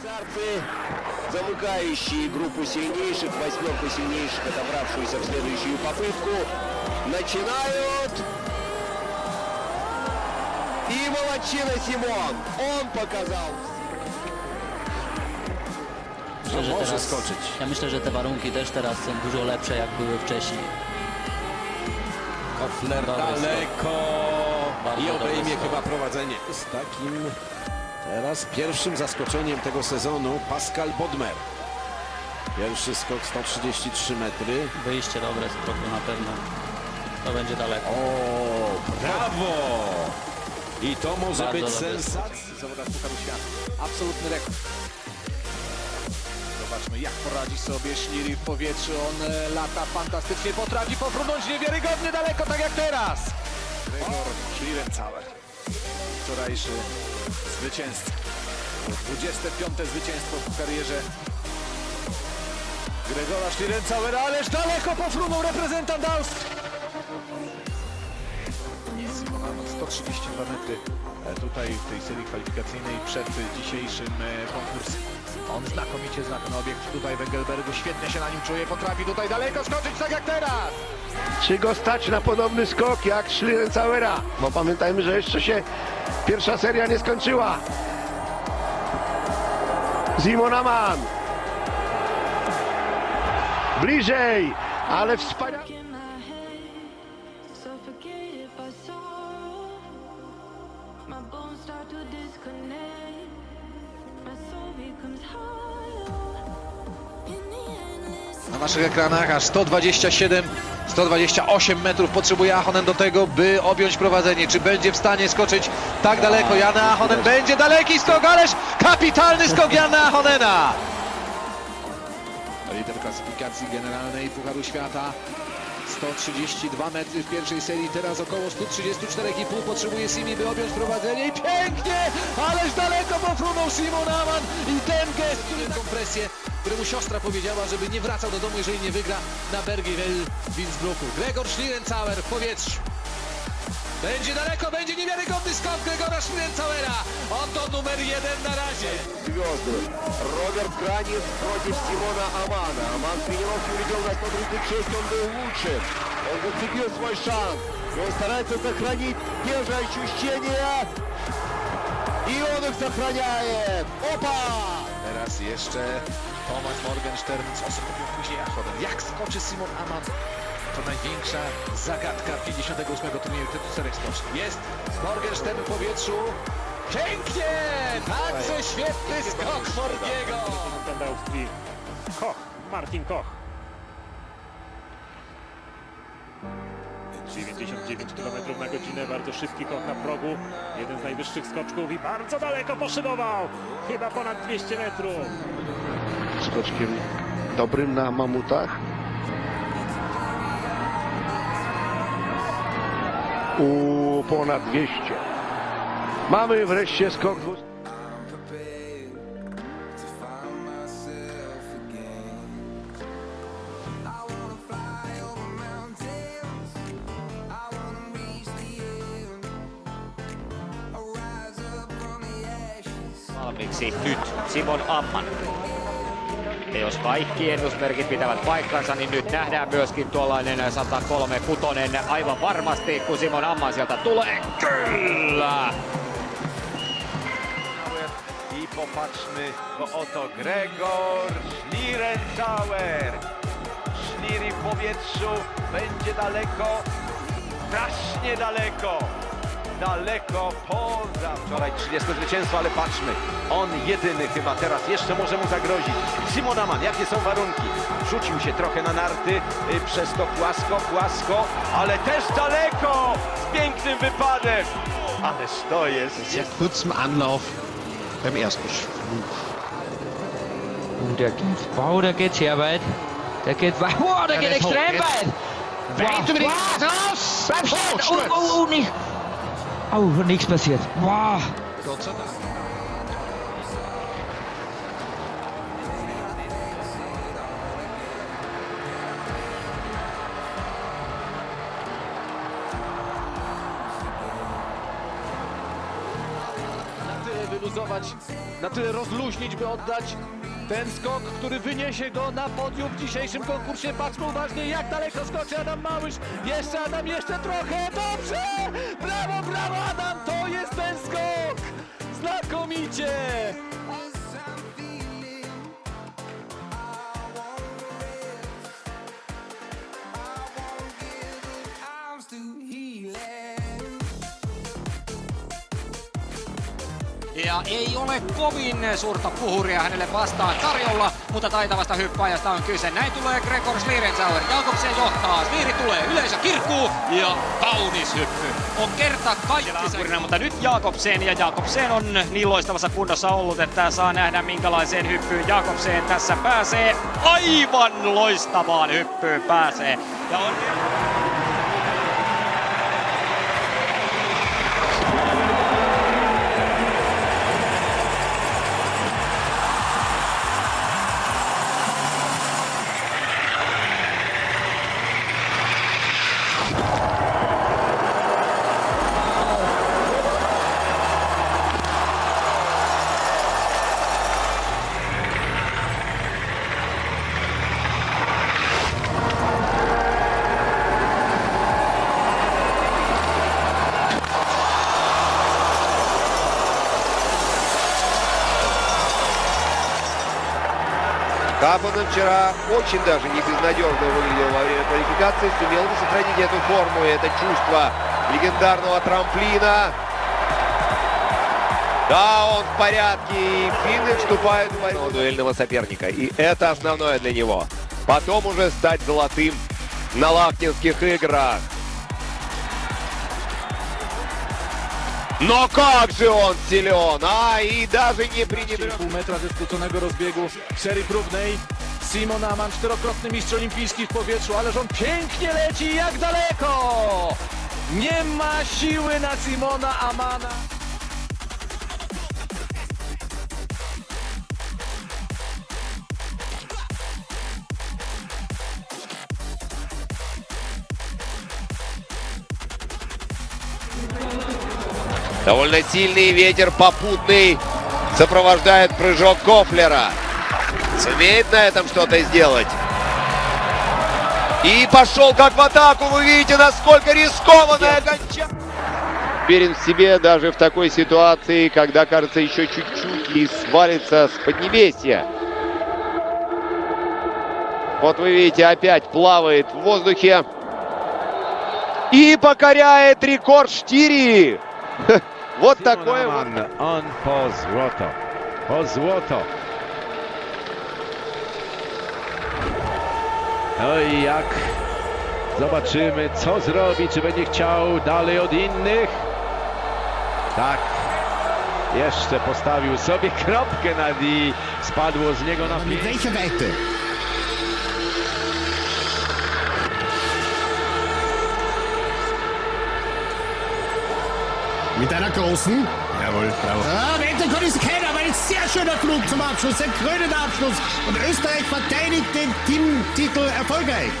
Швейцарцы, замыкающие группу сильнейших, восьмерку сильнейших, отобравшуюся в следующую попытку, начинают. И молодчина Симон. Он показал. Myślę, że może teraz, skoczyć. Ja myślę, że te warunki też teraz są dużo lepsze, jak były wcześniej. Kofler Dobry daleko Bardzo i dobry obejmie skok. chyba prowadzenie. Z takim teraz pierwszym zaskoczeniem tego sezonu Pascal Bodmer. Pierwszy skok 133 metry. Wyjście dobre z kroku na pewno. To będzie daleko. O, brawo! I to może Bardzo być dobry sensacja. zawodach Pucharu Świata. Absolutny rekord. Zobaczmy jak poradzi sobie Szliri w powietrzu. On e, lata fantastycznie, potrafi pofrunąć niewiarygodnie daleko, tak jak teraz. Gregor Schlierenzauer. Wczorajszy zwycięzca. 25. zwycięstwo w karierze Gregora Schlierenzauera, ależ daleko pofrunął reprezentant Austrii. Simon 132 metry e, tutaj w tej serii kwalifikacyjnej przed dzisiejszym e, konkursem. On znakomicie zna ten obiekt tutaj w Engelbergu, świetnie się na nim czuje, potrafi tutaj daleko skoczyć tak jak teraz. Czy go stać na podobny skok jak Schlierenzauera? Bo pamiętajmy, że jeszcze się pierwsza seria nie skończyła. Simon Aman. Bliżej, ale wspaniale. my soul becomes hollow. In the endless Na naszych ekranach aż 127, 128 metrów potrzebuje Ahonen do tego, by objąć prowadzenie. Czy będzie w stanie skoczyć tak daleko? Jana Ahonen będzie daleki skok, ależ kapitalny skok Jana Ahonena! Lider klasyfikacji generalnej Pucharu Świata. 132 metry w pierwszej serii, teraz około 134,5 potrzebuje Simi, by objąć prowadzenie i pięknie, ależ daleko pofrunął Simon Aman i ten gest, który taką presję, któremu siostra powiedziała, żeby nie wracał do domu, jeżeli nie wygra na Bergiwel w Innsbrucku. Gregor Schlierenzauer w powietrzu. Będzie daleko, będzie niewiarygodny skok Gregora Schlierenzauera. Oto numer jeden na razie. Звезды. Роберт Гранит против Симона Амана. Аман в тренировке увидел на 136, он был лучше. Он зацепил свой шанс. И он старается сохранить те же ощущения. И он их сохраняет. Опа! Teraz jeszcze Thomas Morgenstern, co zrobił później Achonen. Jak skoczy Simon Aman? To największa zagadka 58. turnieju tytułu serii skocznych. Jest Morgenstern w powietrzu. Pięknie! Także świetny skok Austrii Koch, Martin Koch. 99 km na godzinę, bardzo szybki Koch na progu, jeden z najwyższych skoczków i bardzo daleko poszybował, chyba ponad 200 metrów. Skoczkiem dobrym na mamutach. U ponad 200. Mamy wreszcie skok dwustu. valmiiksi nyt Simon Amman. Ja jos kaikki ennusmerkit pitävät paikkansa, niin nyt nähdään myöskin tuollainen 103 kutonen aivan varmasti, kun Simon Amman sieltä tulee. Kyllä! I popatrzmy, oto Gregor Schlierenzauer. Schliri w powietrzu, będzie daleko, strasznie daleko. Daleko poza. Wczoraj 30 zwycięstwo, ale patrzmy. On jedyny chyba teraz jeszcze może mu zagrozić. Simon Aman, jakie są warunki? Rzucił się trochę na narty, y, przez to płasko, płasko, ale też daleko! Z pięknym wypadem! Ależ to jest. Sehr kurzem Anlauf beim ersten. Und der geht, wow, der geht sehr weit. Der geht weit, wow, der geht extrem weit. Weit über die raus! Bleib stehen! Oh, oh, oh, nicht. Oh, nichts passiert. Wow. Na tyle wyluzował poluzować, na tyle rozluźnić, by oddać ten skok, który wyniesie go na podium w dzisiejszym konkursie. Patrzmy uważnie, jak daleko skoczy Adam Małysz. Jeszcze Adam, jeszcze trochę. Dobrze! Brawo, brawo Adam! To jest ten skok! Znakomicie! Ja ei ole kovin suurta puhuria hänelle vastaan tarjolla, mutta taitavasta hyppääjästä on kyse. Näin tulee Gregor Schlierenzauer. Jakobsen johtaa, Schlieri tulee, yleisö kirkkuu ja kaunis hyppy. On kerta kaikki mutta nyt Jakobsen ja Jakobsen on niin loistavassa kunnossa ollut, että saa nähdä minkälaiseen hyppyyn Jakobsen tässä pääsee. Aivan loistavaan hyppyyn pääsee. Ja on... Кабанов вчера очень даже не безнадежно выглядел во время квалификации, сумел бы сохранить эту форму и это чувство легендарного трамплина. Да, он в порядке, и финны вступают в борьбу дуэльного соперника. И это основное для него. Потом уже стать золотым на лахтинских играх. Но как же он силен, а, и даже не пренебрег. Pół metra ze skróconego rozbiegu w serii próbnej. Simon Aman, czterokrotny mistrz olimpijski w powietrzu, ależ on pięknie leci, jak daleko! Nie ma siły na Simona Amana. Довольно сильный ветер попутный сопровождает прыжок Кофлера. Сумеет на этом что-то сделать. И пошел как в атаку. Вы видите, насколько рискованное окончание. Уверен в себе даже в такой ситуации, когда кажется еще чуть-чуть и свалится с поднебесья. Вот вы видите, опять плавает в воздухе. И покоряет рекорд Штири. Вот такое вот. On po złoto. Po złoto. No i jak zobaczymy, co zrobi, czy będzie chciał dalej od innych. Tak. Jeszcze postawił sobie kropkę nad i spadło z niego na pięć. Mit einer großen? Jawohl, bravo. Ah, Wettergott ist keiner, aber ein sehr schöner Flug zum Abschluss, ein krönender Abschluss. Und Österreich verteidigt den Teamtitel erfolgreich.